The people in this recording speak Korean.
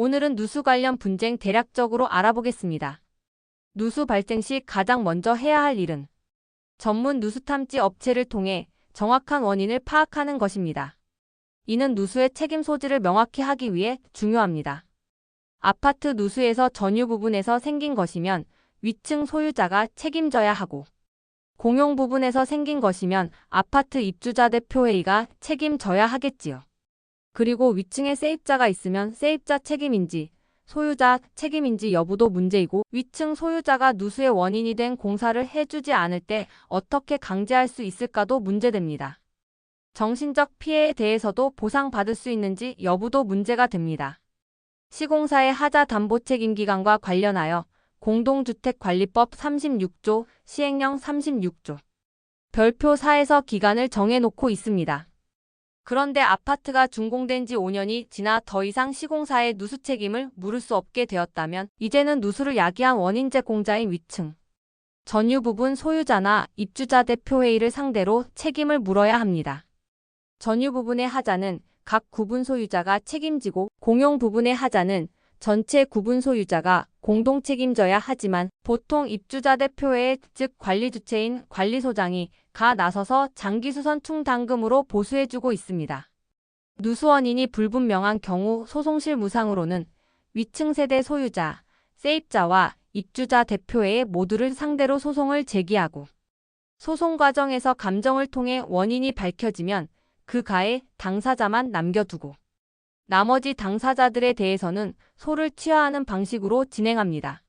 오늘은 누수 관련 분쟁 대략적으로 알아보겠습니다. 누수 발생 시 가장 먼저 해야 할 일은 전문 누수 탐지 업체를 통해 정확한 원인을 파악하는 것입니다. 이는 누수의 책임 소지를 명확히 하기 위해 중요합니다. 아파트 누수에서 전유 부분에서 생긴 것이면 위층 소유자가 책임져야 하고 공용 부분에서 생긴 것이면 아파트 입주자 대표회의가 책임져야 하겠지요. 그리고 위층에 세입자가 있으면 세입자 책임인지 소유자 책임인지 여부도 문제이고 위층 소유자가 누수의 원인이 된 공사를 해주지 않을 때 어떻게 강제할 수 있을까도 문제됩니다. 정신적 피해에 대해서도 보상받을 수 있는지 여부도 문제가 됩니다. 시공사의 하자 담보 책임 기간과 관련하여 공동주택관리법 36조, 시행령 36조. 별표 4에서 기간을 정해놓고 있습니다. 그런데 아파트가 준공된 지 5년이 지나 더 이상 시공사의 누수 책임을 물을 수 없게 되었다면 이제는 누수를 야기한 원인 제공자인 위층. 전유 부분 소유자나 입주자 대표회의를 상대로 책임을 물어야 합니다. 전유 부분의 하자는 각 구분 소유자가 책임지고 공용 부분의 하자는 전체 구분 소유자가 공동 책임져야 하지만 보통 입주자 대표회 즉 관리 주체인 관리소장이 가 나서서 장기수선 충당금으로 보수해주고 있습니다. 누수 원인이 불분명한 경우 소송실 무상으로는 위층 세대 소유자, 세입자와 입주자 대표회 모두를 상대로 소송을 제기하고 소송 과정에서 감정을 통해 원인이 밝혀지면 그 가에 당사자만 남겨두고 나머지 당사자들에 대해서는 소를 취하하는 방식으로 진행합니다.